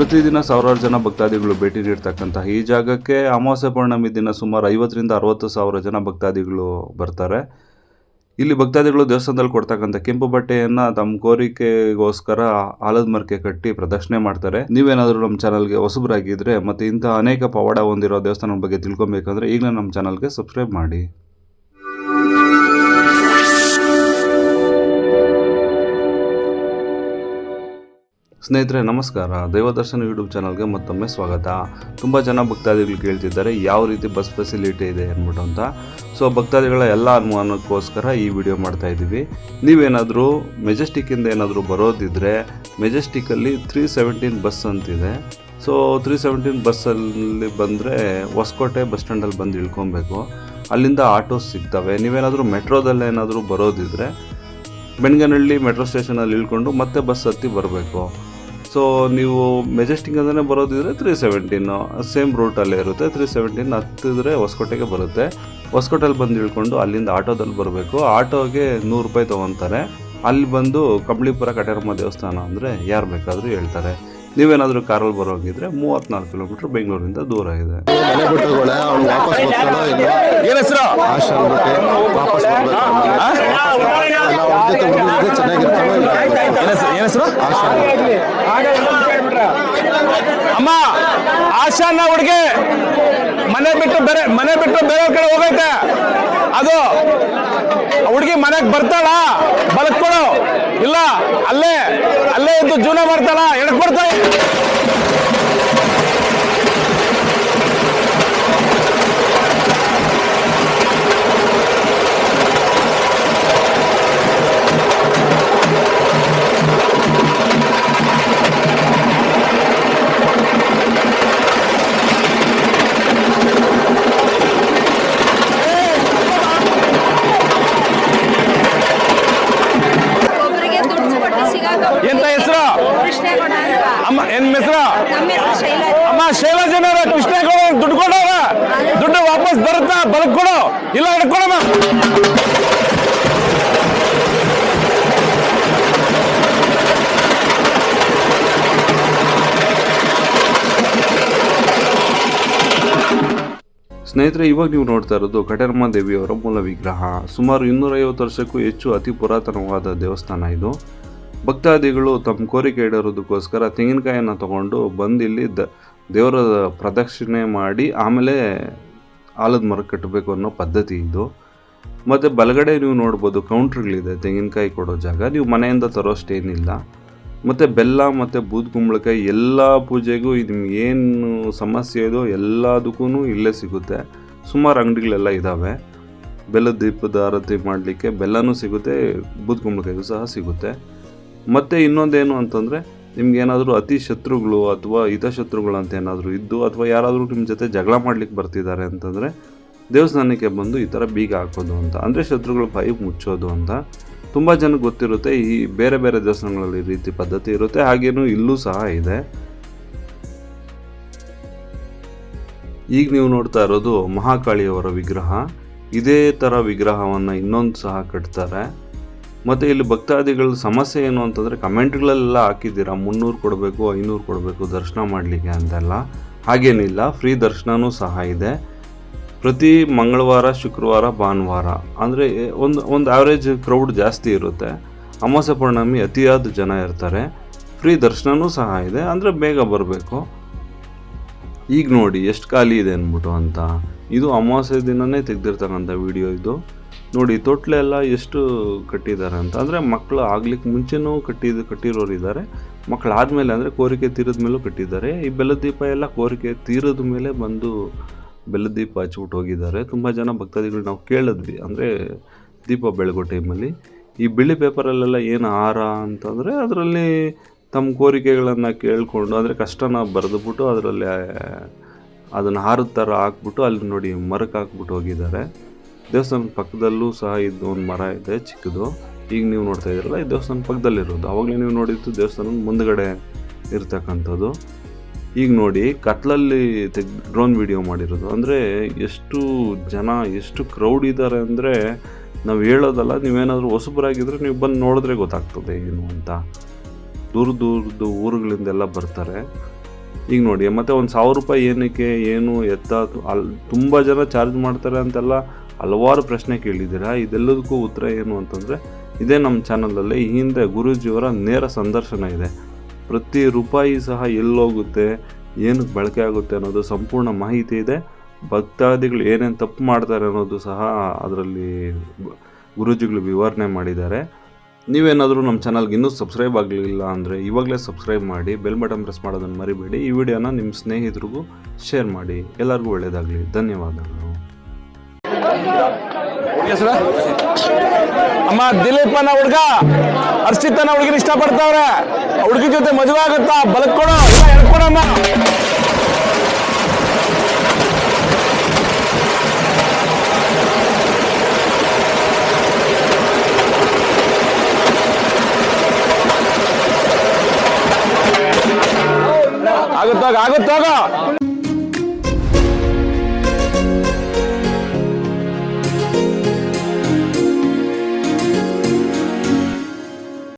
ಪ್ರತಿದಿನ ಸಾವಿರಾರು ಜನ ಭಕ್ತಾದಿಗಳು ಭೇಟಿ ನೀಡ್ತಕ್ಕಂತಹ ಈ ಜಾಗಕ್ಕೆ ಅಮಾವಾಸ್ಯ ಪೌರ್ಣಮಿ ದಿನ ಸುಮಾರು ಐವತ್ತರಿಂದ ಅರವತ್ತು ಸಾವಿರ ಜನ ಭಕ್ತಾದಿಗಳು ಬರ್ತಾರೆ. ಇಲ್ಲಿ ಭಕ್ತಾದಿಗಳು ದೇವಸ್ಥಾನದಲ್ಲಿ ಕೊಡ್ತಕ್ಕಂಥ ಕೆಂಪು ಬಟ್ಟೆಯನ್ನು ತಮ್ಮ ಕೋರಿಕೆಗೋಸ್ಕರ ಆಲದ ಮರಕೆ ಕಟ್ಟಿ ಪ್ರದರ್ಶನೆ ಮಾಡ್ತಾರೆ. ನೀವೇನಾದರೂ ನಮ್ಮ ಚಾನಲ್ಗೆ ಹೊಸಬರಾಗಿದ್ದರೆ ಮತ್ತು ಇಂಥ ಅನೇಕ ಪವಾಡ ಹೊಂದಿರೋ ದೇವಸ್ಥಾನದ ಬಗ್ಗೆ ತಿಳ್ಕೊಬೇಕಂದ್ರೆ ಈಗಲೇ ನಮ್ಮ ಚಾನಲ್ಗೆ ಸಬ್ಸ್ಕ್ರೈಬ್ ಮಾಡಿ. ಸ್ನೇಹಿತರೆ, ನಮಸ್ಕಾರ. ದೈವದರ್ಶನ ಯೂಟ್ಯೂಬ್ ಚಾನಲ್ಗೆ ಮತ್ತೊಮ್ಮೆ ಸ್ವಾಗತ. ತುಂಬ ಜನ ಭಕ್ತಾದಿಗಳು ಕೇಳ್ತಿದ್ದಾರೆ, ಯಾವ ರೀತಿ ಬಸ್ ಫೆಸಿಲಿಟಿ ಇದೆ ಅಂದ್ಬಿಟ್ಟು ಅಂತ. ಸೊ ಭಕ್ತಾದಿಗಳ ಎಲ್ಲ ಅನುಮಾನಕ್ಕೋಸ್ಕರ ಈ ವಿಡಿಯೋ ಮಾಡ್ತಾ ಇದ್ದೀವಿ. ನೀವೇನಾದರೂ ಮೆಜೆಸ್ಟಿಕ್ಕಿಂದ ಏನಾದರೂ ಬರೋದಿದ್ರೆ ಮೆಜೆಸ್ಟಿಕ್ಕಲ್ಲಿ ತ್ರೀ ಸೆವೆಂಟೀನ್ ಬಸ್ ಅಂತಿದೆ. ಸೊ ತ್ರೀ ಸೆವೆಂಟೀನ್ ಬಸ್ಸಲ್ಲಿ ಬಂದರೆ ಹೊಸಕೋಟೆ ಬಸ್ ಸ್ಟ್ಯಾಂಡಲ್ಲಿ ಬಂದು ಇಳ್ಕೊಬೇಕು. ಅಲ್ಲಿಂದ ಆಟೋಸ್ ಸಿಗ್ತವೆ. ನೀವೇನಾದರೂ ಮೆಟ್ರೋದಲ್ಲಿ ಏನಾದರೂ ಬರೋದಿದ್ರೆ ಬೆಣ್ಗನಹಳ್ಳಿ ಮೆಟ್ರೋ ಸ್ಟೇಷನಲ್ಲಿ ಇಳ್ಕೊಂಡು ಮತ್ತೆ ಬಸ್ ಹತ್ತಿ ಬರಬೇಕು. ಸೊ ನೀವು ಮೆಜೆಸ್ಟಿಕ್ ಅಂತಲೇ ಬರೋದಿದ್ರೆ ತ್ರೀ ಸೆವೆಂಟೀನು ಸೇಮ್ ರೂಟಲ್ಲೇ ಇರುತ್ತೆ. ತ್ರೀ ಸೆವೆಂಟೀನ್ ಹತ್ತಿದ್ರೆ ಹೊಸಕೋಟೆಗೆ ಬರುತ್ತೆ. ಹೊಸಕೋಟೆಲ್ಲಿ ಬಂದು ಇಳ್ಕೊಂಡು ಅಲ್ಲಿಂದ ಆಟೋದಲ್ಲಿ ಬರಬೇಕು. ಆಟೋಗೆ ನೂರು ರೂಪಾಯಿ ತೊಗೊತಾರೆ. ಅಲ್ಲಿ ಬಂದು ಕಂಬಳಿಪುರ ಕಟೇರಮ್ಮ ದೇವಸ್ಥಾನ ಅಂದರೆ ಯಾರು ಬೇಕಾದರೂ ಹೇಳ್ತಾರೆ. ನೀವೇನಾದರೂ ಕಾರಲ್ಲಿ ಬರೋಂಗಿದ್ರೆ ಮೂವತ್ನಾಲ್ಕು ಕಿಲೋಮೀಟರ್ ಬೆಂಗಳೂರಿಂದ ದೂರ ಇದೆ ಬಿಟ್ಟುಗಳೇ ಅವ್ನು ವಾಪಸ್ ಬರ್ತಾನೋ ಇಲ್ಲ ಏನ್ ಹೆಸರು? ಅಮ್ಮ ಆಶಾನ ಹುಡುಗಿ ಮನೆ ಬಿಟ್ಟು ಬೇರೆ ಮನೆ ಬಿಟ್ಟು ಬೇರೆ ಕಡೆ ಹೋಗೈತೆ. ಅದು ಹುಡುಗಿ ಮನೆಗೆ ಬರ್ತಾಳ ಬಲಕ್ಕೊಳು ಇಲ್ಲ ಅಲ್ಲೇ ಅಲ್ಲೇ ಇದ್ದು ಜೀವನ ಮಾಡ್ತಾಳ ಎಡಕ್ ಬರ್ತಾಳೆ ಎಂತ ಹೆಸರು? ಅಮ್ಮ, ಏನ್ ಹೆಸರು? ಅಮ್ಮ ಶೈಲಾಜನವ್ರ ಕೃಷ್ಣ ದುಡ್ಡು ಕೊಡೋರ ದುಡ್ಡು ವಾಪಸ್ ಬರುತ್ತಾ? ಕೊಡು. ಇಲ್ಲ ಹಿಡ್ಕೊಡಮ್ಮ ಸ್ನೇಹಿತರೆ, ಇವಾಗ ನೀವು ನೋಡ್ತಾ ಇರೋದು ಕಟೇರಮ್ಮ ದೇವಿಯವರ ಮೂಲ ವಿಗ್ರಹ. ಸುಮಾರು ಇನ್ನೂರೈವತ್ತು ವರ್ಷಕ್ಕೂ ಹೆಚ್ಚು ಅತಿ ಪುರಾತನವಾದ ದೇವಸ್ಥಾನ ಇದು. ಭಕ್ತಾದಿಗಳು ತಮ್ಮ ಕೋರಿಕೆ ಇಡೋದಕ್ಕೋಸ್ಕರ ತೆಂಗಿನಕಾಯಿಯನ್ನು ತಗೊಂಡು ಬಂದು ಇಲ್ಲಿ ದ ದೇವರ ಪ್ರದಕ್ಷಿಣೆ ಮಾಡಿ ಆಮೇಲೆ ಆಲದ ಮರ ಕಟ್ಟಬೇಕು ಅನ್ನೋ ಪದ್ಧತಿ ಇದು. ಮತ್ತು ಬಲಗಡೆ ನೀವು ನೋಡ್ಬೋದು ಕೌಂಟ್ರ್ಗಳಿದೆ ತೆಂಗಿನಕಾಯಿ ಕೊಡೋ ಜಾಗ. ನೀವು ಮನೆಯಿಂದ ತರೋಷ್ಟೇನಿಲ್ಲ ಮತ್ತು ಬೆಲ್ಲ ಮತ್ತು ಬೂದ್ ಕುಂಬಳಕಾಯಿ ಎಲ್ಲ ಪೂಜೆಗೂ ಇದು ಏನು ಸಮಸ್ಯೆ ಇದೋ ಎಲ್ಲದಕ್ಕೂ ಇಲ್ಲೇ ಸಿಗುತ್ತೆ. ಸುಮಾರು ಅಂಗಡಿಗಳೆಲ್ಲ ಇದ್ದಾವೆ ಬೆಲ್ಲದ ದೀಪದ ಆರತಿ ಮಾಡಲಿಕ್ಕೆ ಬೆಲ್ಲನೂ ಸಿಗುತ್ತೆ, ಬೂದ್ ಕುಂಬಳಕಾಯಿಗೂ ಸಹ ಸಿಗುತ್ತೆ. ಮತ್ತು ಇನ್ನೊಂದೇನು ಅಂತಂದರೆ ನಿಮ್ಗೆ ಏನಾದರೂ ಅತಿ ಶತ್ರುಗಳು ಅಥವಾ ಹಿತಶತ್ರುಗಳು ಅಂತ ಏನಾದರೂ ಇದ್ದು, ಅಥವಾ ಯಾರಾದರೂ ನಿಮ್ಮ ಜೊತೆ ಜಗಳ ಮಾಡ್ಲಿಕ್ಕೆ ಬರ್ತಿದ್ದಾರೆ ಅಂತಂದರೆ, ದೇವಸ್ಥಾನಕ್ಕೆ ಬಂದು ಈ ಥರ ಬೀಗ ಹಾಕೋದು ಅಂತ. ಅಂದರೆ ಶತ್ರುಗಳ ಬಾಯಿ ಮುಚ್ಚೋದು ಅಂತ. ತುಂಬ ಜನಕ್ಕೆ ಗೊತ್ತಿರುತ್ತೆ, ಈ ಬೇರೆ ಬೇರೆ ದೇವಸ್ಥಾನಗಳಲ್ಲಿ ಈ ರೀತಿ ಪದ್ಧತಿ ಇರುತ್ತೆ, ಹಾಗೇನು ಇಲ್ಲೂ ಸಹ ಇದೆ. ಈಗ ನೀವು ನೋಡ್ತಾ ಇರೋದು ಮಹಾಕಾಳಿಯವರ ವಿಗ್ರಹ. ಇದೇ ಥರ ವಿಗ್ರಹವನ್ನು ಇನ್ನೊಂದು ಸಹ ಕಟ್ತಾರೆ. ಮತ್ತು ಇಲ್ಲಿ ಭಕ್ತಾದಿಗಳ ಸಮಸ್ಯೆ ಏನು ಅಂತಂದರೆ ಕಮೆಂಟ್ಗಳೆಲ್ಲ ಹಾಕಿದ್ದೀರಾ, ಮುನ್ನೂರು ಕೊಡಬೇಕು, ಐನೂರು ಕೊಡಬೇಕು, ದರ್ಶನ ಮಾಡಲಿಕ್ಕೆ ಅಂತೆಲ್ಲ. ಹಾಗೇನಿಲ್ಲ, ಫ್ರೀ ದರ್ಶನವೂ ಸಹ ಇದೆ. ಪ್ರತಿ ಮಂಗಳವಾರ, ಶುಕ್ರವಾರ, ಭಾನುವಾರ, ಅಂದರೆ ಒಂದು ಒಂದು ಆವ್ರೇಜ್ ಕ್ರೌಡ್ ಜಾಸ್ತಿ ಇರುತ್ತೆ. ಅಮಾವಾಸ್ಯ ಪೌರ್ಣಮಿ ಅತಿಯಾದ ಜನ ಇರ್ತಾರೆ. ಫ್ರೀ ದರ್ಶನವೂ ಸಹ ಇದೆ, ಅಂದರೆ ಬೇಗ ಬರಬೇಕು. ಈಗ ನೋಡಿ, ಎಷ್ಟು ಖಾಲಿ ಇದೆ ಅಂದ್ಬಿಟ್ಟು ಅಂತ. ಇದು ಅಮಾವಾಸ್ಯೆ ದಿನನೇ ತೆಗೆದಿರ್ತಕ್ಕಂಥ ವಿಡಿಯೋ ಇದು. ನೋಡಿ ತೊಟ್ಲೆ ಎಲ್ಲ ಎಷ್ಟು ಕಟ್ಟಿದ್ದಾರೆ ಅಂತ. ಅಂದರೆ ಮಕ್ಕಳು ಆಗ್ಲಿಕ್ಕೆ ಮುಂಚೆನೂ ಕಟ್ಟಿದ ಕಟ್ಟಿರೋರು ಇದ್ದಾರೆ ಮಕ್ಕಳು ಆದಮೇಲೆ ಅಂದರೆ ಕೋರಿಕೆ ತೀರದ ಮೇಲೂ ಕಟ್ಟಿದ್ದಾರೆ. ಈ ಬೆಲ್ಲದ ದೀಪ ಎಲ್ಲ ಕೋರಿಕೆ ತೀರದ ಮೇಲೆ ಬಂದು ಬೆಲ್ಲದ ದೀಪ ಹಚ್ಬಿಟ್ಟು ಹೋಗಿದ್ದಾರೆ. ತುಂಬ ಜನ ಭಕ್ತಾದಿಗಳು ನಾವು ಕೇಳಿದ್ವಿ. ಅಂದರೆ ದೀಪ ಬೆಳಗೋ ಟೈಮಲ್ಲಿ ಈ ಬಿಳಿ ಪೇಪರಲ್ಲೆಲ್ಲ ಏನು ಹಾರ ಅಂತಂದರೆ ಅದರಲ್ಲಿ ತಮ್ಮ ಕೋರಿಕೆಗಳನ್ನು ಕೇಳಿಕೊಂಡು, ಅಂದರೆ ಕಷ್ಟನ ಬರೆದುಬಿಟ್ಟು ಅದರಲ್ಲಿ ಅದನ್ನು ಹಾರದ ಥರ ಹಾಕ್ಬಿಟ್ಟು ಅಲ್ಲಿ ನೋಡಿ ಮರಕ್ಕೆ ಹಾಕ್ಬಿಟ್ಟು ಹೋಗಿದ್ದಾರೆ. ದೇವಸ್ಥಾನದ ಪಕ್ಕದಲ್ಲೂ ಸಹ ಇದು ಒಂದು ಮರ ಇದೆ, ಚಿಕ್ಕದು. ಈಗ ನೀವು ನೋಡ್ತಾ ಇದ್ದೀರಲ್ಲ, ಈ ದೇವಸ್ಥಾನ ಪಕ್ಕದಲ್ಲಿರೋದು. ಅವಾಗಲೇ ನೀವು ನೋಡಿದ್ದು ದೇವಸ್ಥಾನದ ಮುಂದಗಡೆ ಇರ್ತಕ್ಕಂಥದ್ದು. ಈಗ ನೋಡಿ, ಕತ್ಲಲ್ಲಿ ತೆಗ್ ಡ್ರೋನ್ ವಿಡಿಯೋ ಮಾಡಿರೋದು. ಅಂದರೆ ಎಷ್ಟು ಜನ, ಎಷ್ಟು ಕ್ರೌಡ್ ಇದ್ದಾರೆ ಅಂದರೆ ನಾವು ಹೇಳೋದಲ್ಲ, ನೀವೇನಾದರೂ ಹೊಸಬರಾಗಿದ್ದರೆ ನೀವು ಬಂದು ನೋಡಿದ್ರೆ ಗೊತ್ತಾಗ್ತದೆ ಏನು ಅಂತ. ದೂರ ದೂರದ ಊರುಗಳಿಂದೆಲ್ಲ ಬರ್ತಾರೆ. ಈಗ ನೋಡಿ, ಮತ್ತು ಒಂದು ಸಾವಿರ ರೂಪಾಯಿ ಏನಕ್ಕೆ, ಏನು ಎತ್ತ ಅಲ್ಲಿ ತುಂಬ ಜನ ಚಾರ್ಜ್ ಮಾಡ್ತಾರೆ ಅಂತೆಲ್ಲ ಹಲವಾರು ಪ್ರಶ್ನೆ ಕೇಳಿದ್ದೀರಾ? ಇದೆಲ್ಲದಕ್ಕೂ ಉತ್ತರ ಏನು ಅಂತಂದರೆ, ಇದೇ ನಮ್ಮ ಚಾನಲಲ್ಲಿ ಈ ಹಿಂದೆ ಗುರುಜಿಯವರ ನೇರ ಸಂದರ್ಶನ ಇದೆ. ಪ್ರತಿ ರೂಪಾಯಿ ಸಹ ಎಲ್ಲೋಗುತ್ತೆ ಏನಕ್ಕೆ ಬಳಕೆ ಆಗುತ್ತೆ ಅನ್ನೋದು ಸಂಪೂರ್ಣ ಮಾಹಿತಿ ಇದೆ. ಭಕ್ತಾದಿಗಳು ಏನೇನು ತಪ್ಪು ಮಾಡ್ತಾರೆ ಅನ್ನೋದು ಸಹ ಅದರಲ್ಲಿ ಗುರೂಜಿಗಳು ವಿವರಣೆ ಮಾಡಿದ್ದಾರೆ. ನೀವೇನಾದರೂ ನಮ್ಮ ಚಾನಲ್ಗೆ ಇನ್ನೂ ಸಬ್ಸ್ಕ್ರೈಬ್ ಆಗಲಿಲ್ಲ ಅಂದರೆ ಇವಾಗಲೇ ಸಬ್ಸ್ಕ್ರೈಬ್ ಮಾಡಿ, ಬೆಲ್ ಬಟನ್ ಪ್ರೆಸ್ ಮಾಡೋದನ್ನು ಮರಿಬೇಡಿ. ಈ ವಿಡಿಯೋನ ನಿಮ್ಮ ಸ್ನೇಹಿತರಿಗೂ ಶೇರ್ ಮಾಡಿ. ಎಲ್ಲರಿಗೂ ಒಳ್ಳೆಯದಾಗಲಿ ಧನ್ಯವಾದಗಳು. ಅಮ್ಮ ದಿಲೀಪ್ ಹುಡುಗ ಹುಡ್ಗ ಹರ್ಷಿತ್ ಅನ್ನೋ ಹುಡುಗಿನ ಇಷ್ಟಪಡ್ತಾವ್ರೆ. ಹುಡುಗಿ ಜೊತೆ ಮದುವೆ ಆಗುತ್ತಾ? ಬಲಕ್ ಕೊಡು. આગળ તક આગળ તક